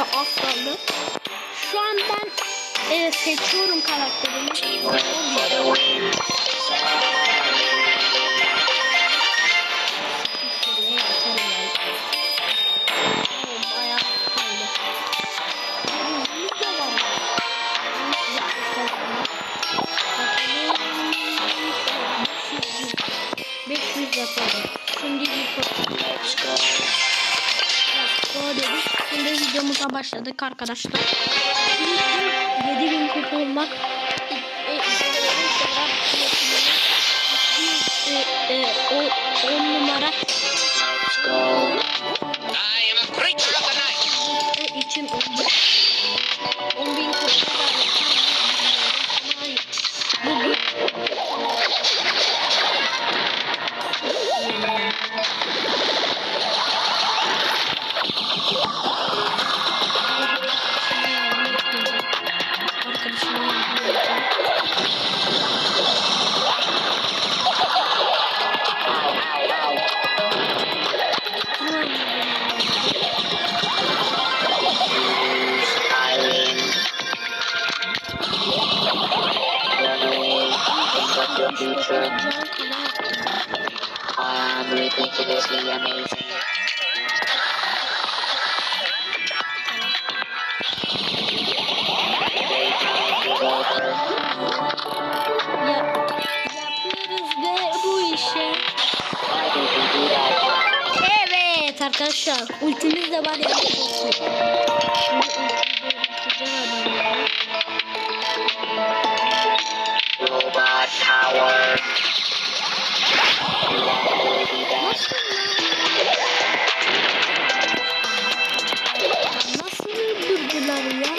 Az kaldı. Şu an ben e, seçiyorum karakterimi. Videomuza başladık arkadaşlar. 7000 kupa olmak e, e, e, e, o 10 numara arkadaşlar ultimiz de var ya. Şimdi. Robot power. Nasıl öldürdüler ya?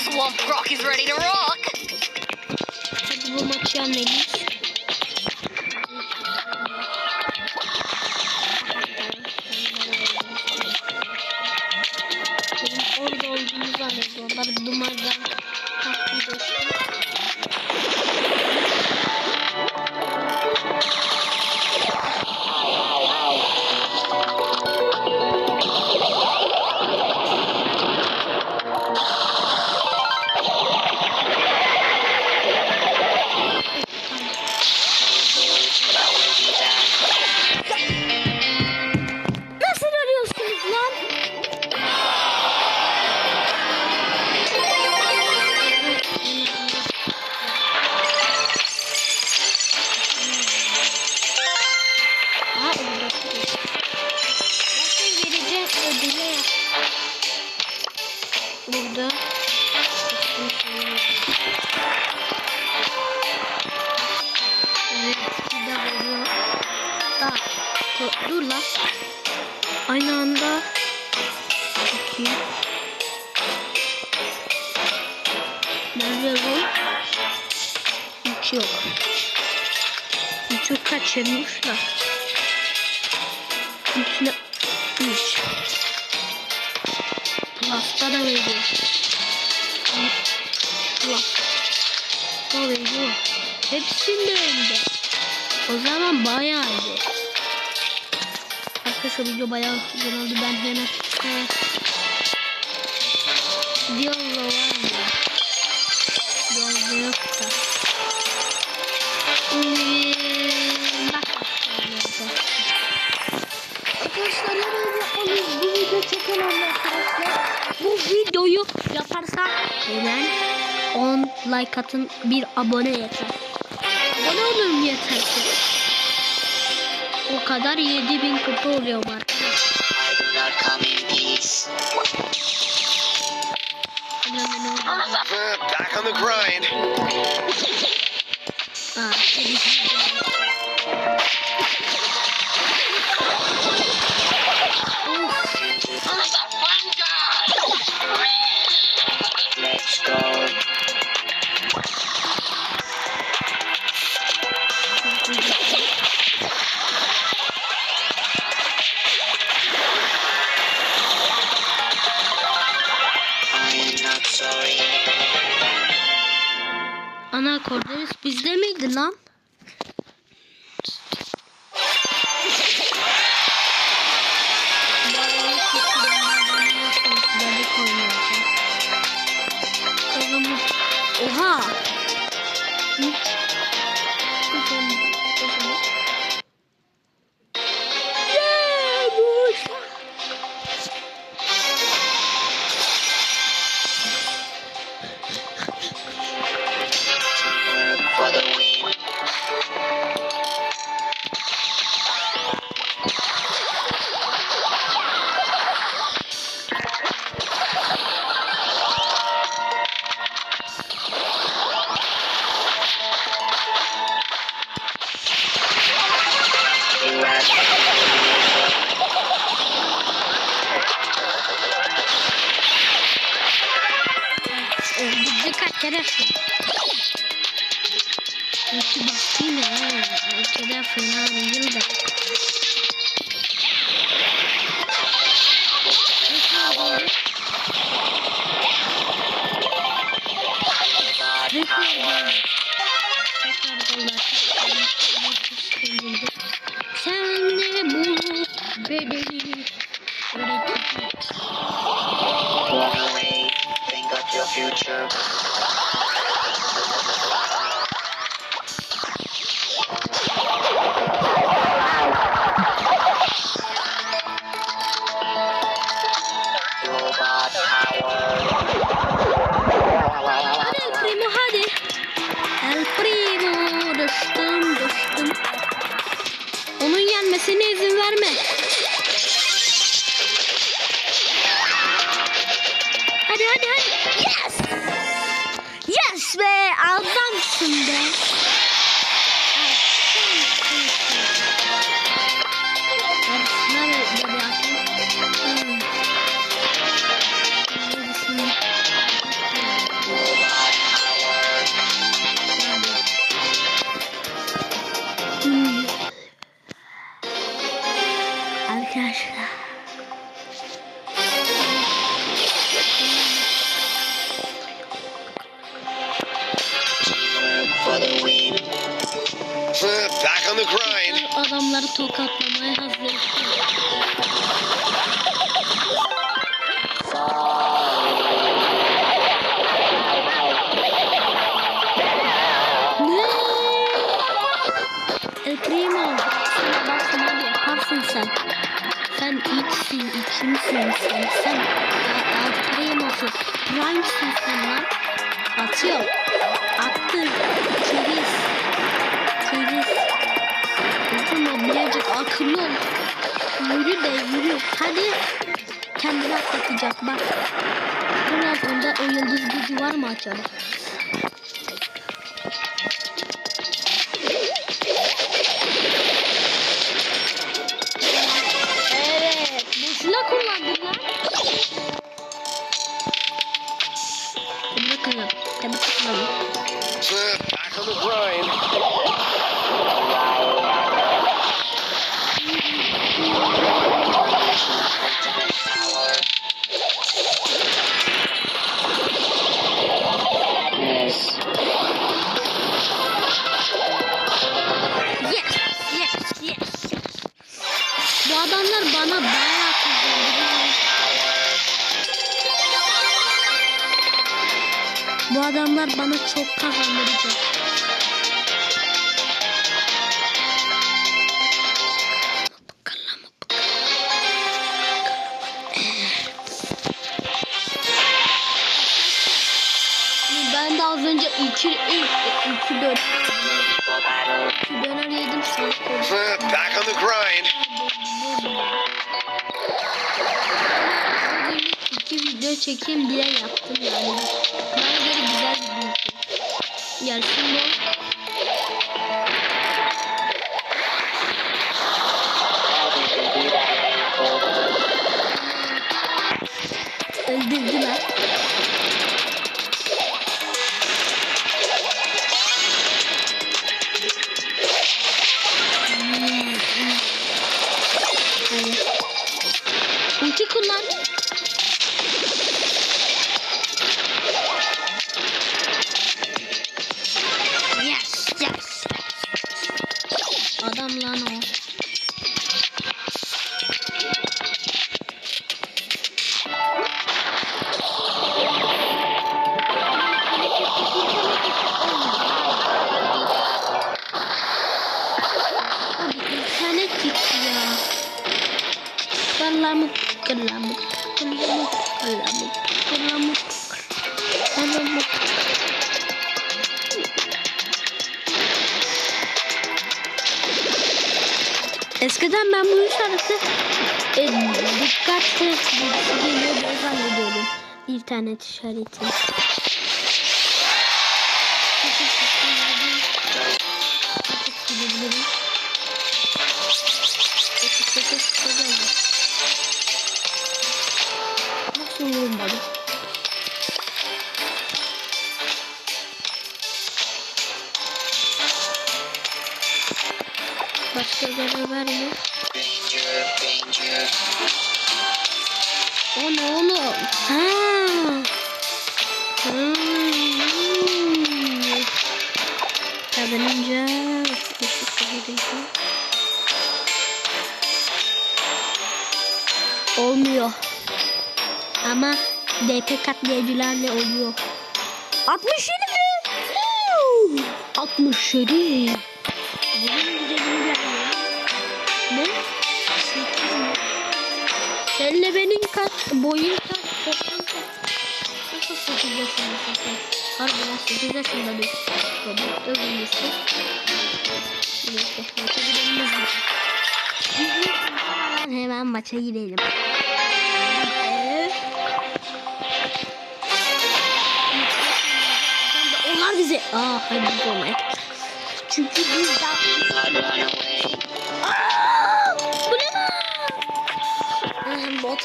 Swamp Rock is ready to rock. Bu maçı yenmeliyiz. Надо думать. Dur- lan. Aynı anda bakayım. Nerede bu? Hiç yok. Hiç yok kaçırmışlar. Üstüne üç. Plus'ta da veriyor. Plus. O veriyor. Hepsinde önde. O zaman bayağı iyi. Arkadaşlar video bayağı güzel oldu. Ben hemen Diallo var mı? Diallo yok da. Bak Arkadaşlar hemen yapmalıyız. Bu video çok önemli arkadaşlar. Bu videoyu yaparsam hemen 10 like atın bir abone yeter. Abone olun yeter ki. O kadar 7000 kupa oluyor peace. Back on the grind. Aa, Bebeğim. sen sen erkeğim olsun. Hangisisin sen lan? Atıyor. Attı. Çeviz. Çeviz. Tamam birazcık akıllı ol. Yürü de yürü. Hadi. Kendini atlatacak bak. Biraz onda o yıldız gücü var mı acaba? çok kazandıracak. Ben de az önce 2 2 döner 2 döner yedim sanki. Back on the grind. video çekeyim diye yaptım yani. 也是吗 kılamuk kılamuk kılamuk kılamuk kılamuk kılamuk Eskiden ben bu işareti e, dikkat diye zannediyordum. İnternet işareti. Danger, danger. O ne oğlum? Ha. Kazanınca olmuyor. Ama DP katlayıcılarla oluyor. 67 mi? Huu! 67. boyun kaç toplam kaç Nasıl 8 yaşındasın sen? Harbiden 8 yaşında bir övünmüşsün. Neyse maça gidelim hızlıca. Hemen maça girelim. Onlar bize. Aa hayır biz olmayız. Çünkü biz daha...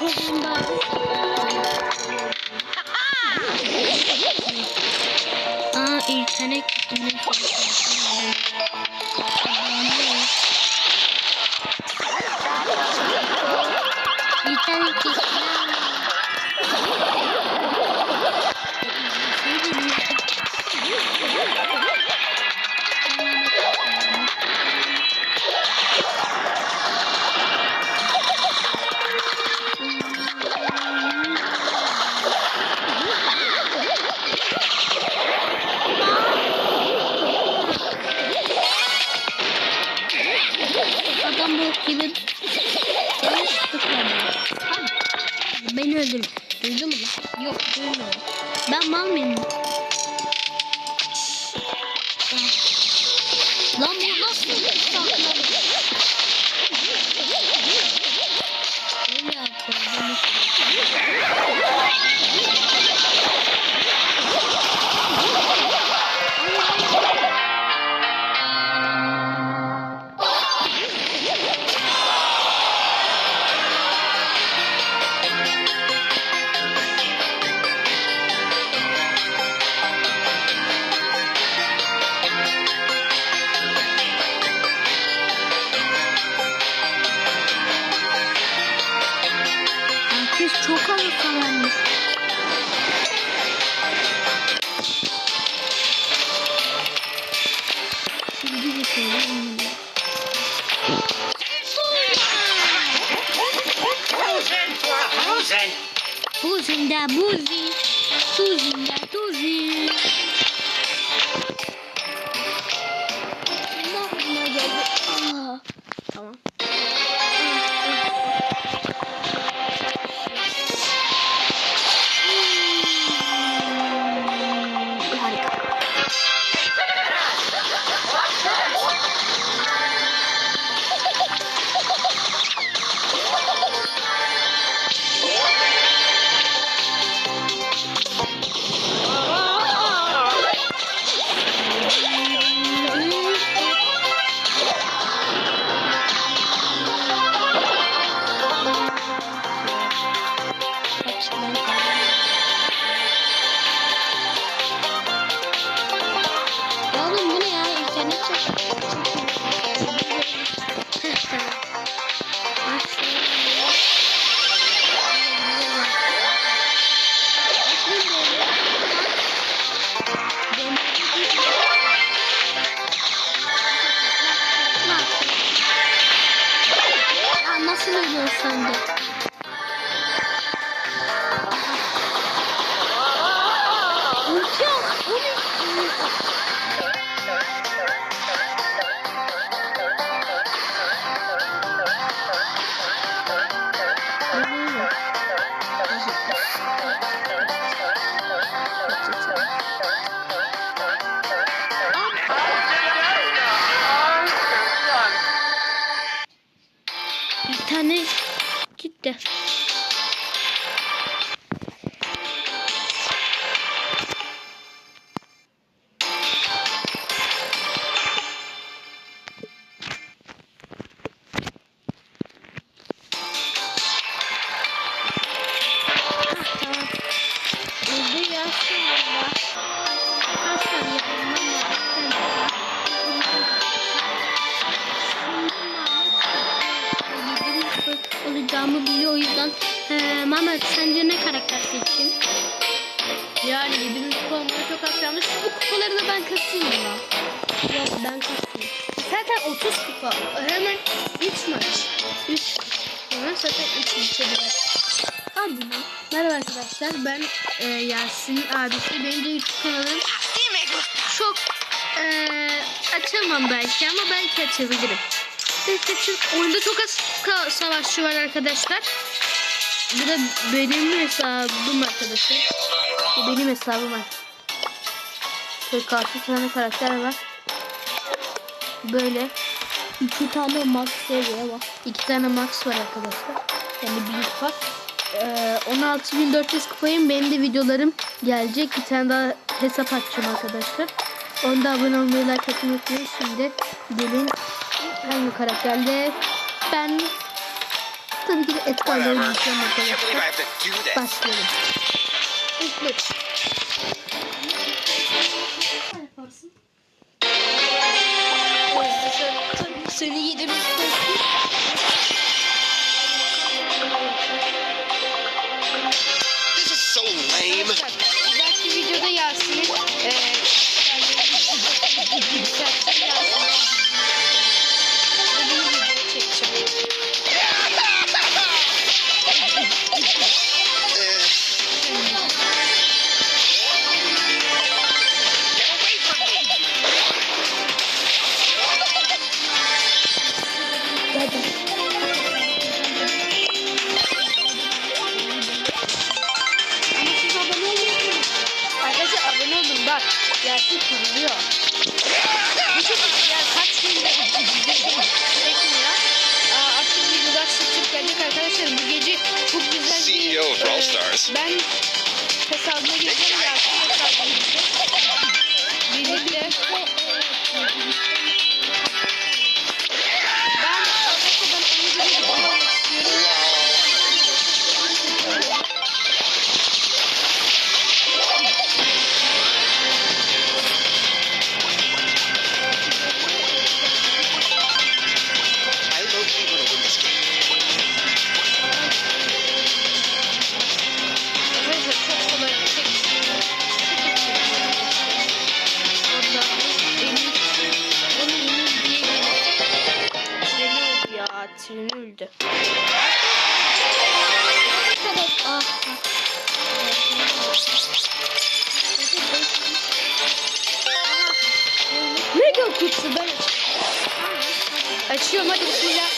Motorunda. Aa internet gittiğini İnternet Ölüyorsun sen? Ben kasayım ya. Yok ben kasayım. Zaten 30 kupa. Hemen 3 maç. 3 Hemen zaten 3 maça girer. Lan. Merhaba arkadaşlar. Ben e, Yasin abisi. Benim de YouTube kanalım. Çok e, açamam belki ama belki açabilirim. Çünkü oyunda çok az savaşçı var arkadaşlar. Bu da benim hesabım arkadaşlar. Bu benim hesabım var. 46 tane karakter var. Böyle İki tane max seviye var. iki tane max var arkadaşlar. Yani büyük var. Ee, 16.400 kupayım. Benim de videolarım gelecek. Bir tane daha hesap açacağım arkadaşlar. Onda abone olmayı, like atmayı unutmayın. Şimdi gelin hangi karakterle ben tabii ki de etkarları arkadaşlar. Başlayalım. İlk maç. Seni Mega kutusu ben Açıyorum hadi bismillah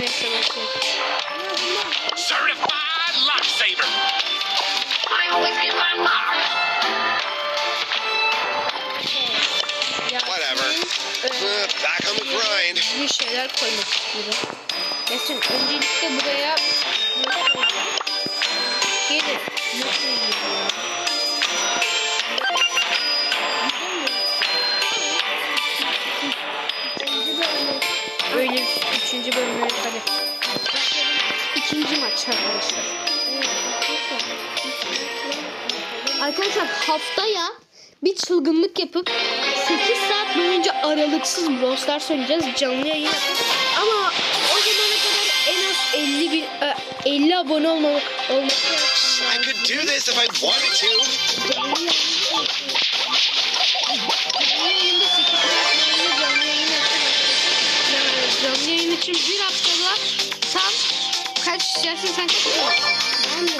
Neyse bakayım. Certified lifesaver. Whatever. Yasin'in, e, Uh, back on the grind. bir şeyler koymak istiyorum. Yasin öncelikle buraya Gelin. Nasıl üçüncü bölümleri hadi. İkinci maç arkadaşlar. Arkadaşlar haftaya bir çılgınlık yapıp 8 saat boyunca aralıksız Brawl oynayacağız. Canlı yayın. Ama o zamana kadar en az 50 bin, e, 50 abone olmalı, olması lazım. I could do this if I wanted to. 300 lira haftalar. Tam kaç istersin sen kaç istiyorsun? Ben de.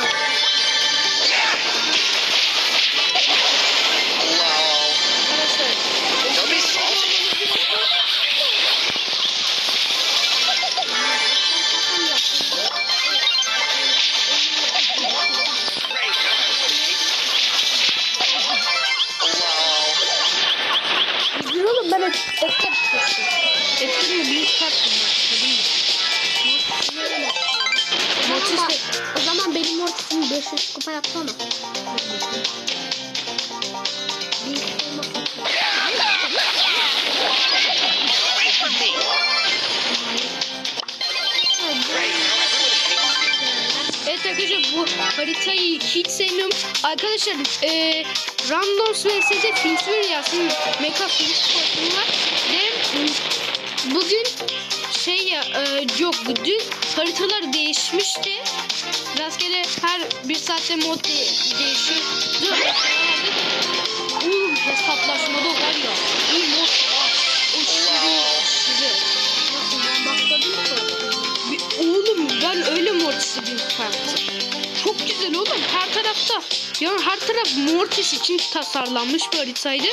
Oğlum ben etkilerim. Etkilerim büyük fark o zaman, benim mortisimi 500 kupa yapsana. Evet Arkadaşlar bu haritayı hiç sevmiyorum. Arkadaşlar e, Randoms vs. Finsware Yasin Mecha korkum var. Ve bugün şey ya e, yok dün haritalar değişmişti. Rastgele her bir saatte mod de- değişiyor. Dur. Uuu hesaplaşmada var ya. Bir mod var. Aşırı aşırı. Nasıl ben? Bir- Oğlum ben öyle bir farklı. Çok güzel oğlum her tarafta. Yani her taraf Mortis için tasarlanmış bir haritaydı.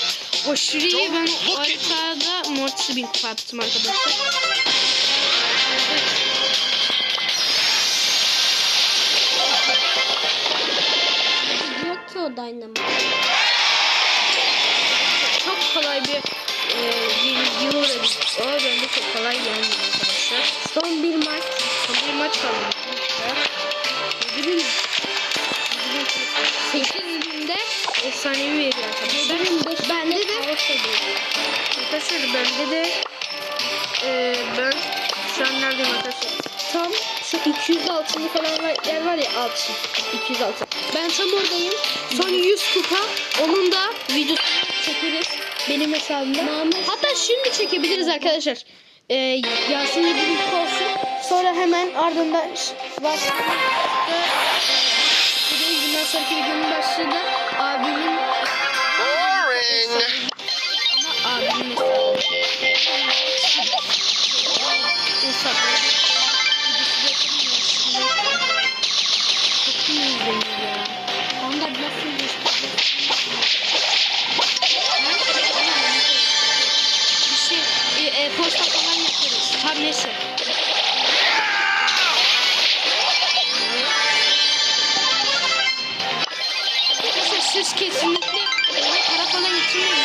Aşırı iyi ben haritada Mortis'i bir farklı arkadaşlar. O Dynamite. Çok kolay bir e, uğradık. Aa bence çok kolay yendim arkadaşlar. Son bir maç. Son bir maç kaldı. Yedi bin. Sekiz binde efsanevi veriyor arkadaşlar. Bende de. Arkadaşlar bende de e, ben şu an neredeyim arkadaşlar? Tam şu 206 falan var, yer var ya altın. 206. Ben tam oradayım. Son 100 kupa. Onun da video Çekeriz. Benim hesabımda. Hatta şimdi çekebiliriz arkadaşlar. Ee, Yasin yedi kupa olsun. Sonra hemen ardından var. Bundan sonraki videonun başlığında abimin Boring. ama abimin hesabı. Onda nasıl geçti? Bir şey e, e, posta falan yaparız. Tam neyse. Siz kesinlikle para falan getirmeyin.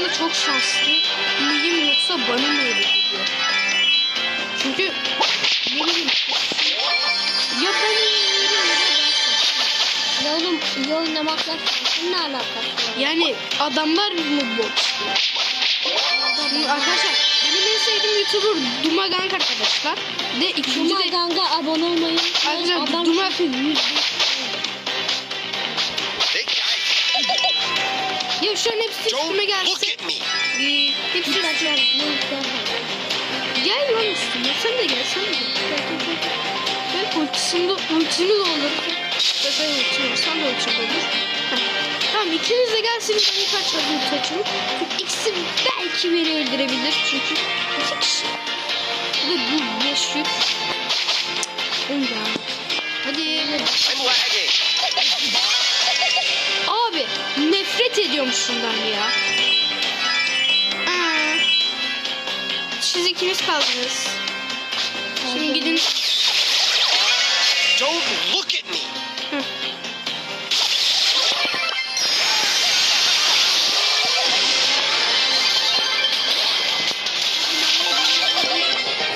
Edgar'la çok şanslı mıyım yoksa bana mı öyle geliyor? Çünkü ne bileyim ya ben iyiyim ya da ben şanslıyım. Ya oğlum iyi oynamakla şansın ne alakası var? Yani adamlar mı bot? Şimdi arkadaşlar benim en sevdiğim YouTuber Dumagank arkadaşlar. De ikinci Cuma de Gang'a abone olmayı Arkadaşlar, Adam Duma- çünkü üstüme Don't look gelsin. at me. Ee, hepsi üstüme. Gel lan üstüme. Sen de gel. Sen de gel. Ben ultisini, ultini de olur. Ya sen ultini Sen de ultini olur. Heh. Tamam ikiniz de gelsiniz. Ben birkaç tane ulti ikisi belki beni öldürebilir. Çünkü iki kişi. Ve bu beş yük. Cık, ya. Hadi. Lagging. Abi nefret ediyorum şundan ya. Aa, siz ikiniz kaldınız. Şimdi gidin. Don't look at me.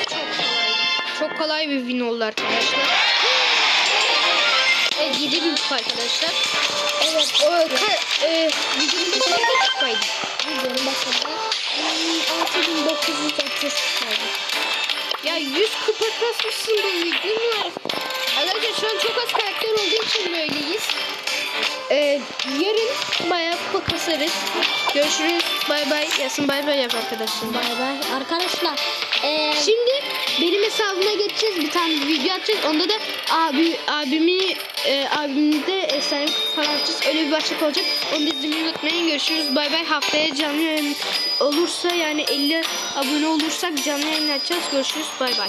Çok kolay. Çok kolay bir win oldu arkadaşlar. Evet 7 bin kupa arkadaşlar. Evet. O, ka, e, videonun başında kaç kupaydı? Videonun başında hmm, 6930 kaldı. Ya 100 kupa kasmışsın bu videomu. Arkadaşlar şu an çok az karakter olduğu için böyleyiz. Ee, yarın bayağı kupa kasarız. Görüşürüz. Bay bay. Yasin bay bay yap arkadaşlar. Bay bay. Arkadaşlar eee Şimdi benim hesabıma geçeceğiz. Bir tane video atacağız. Onda da abi abimi e, abimde de efsane falan atacağız. Öyle bir başlık olacak. Onu da izlemeyi unutmayın. Görüşürüz. Bay bay. Haftaya canlı yayın olursa yani 50 abone olursak canlı yayın açacağız. Görüşürüz. Bay bay.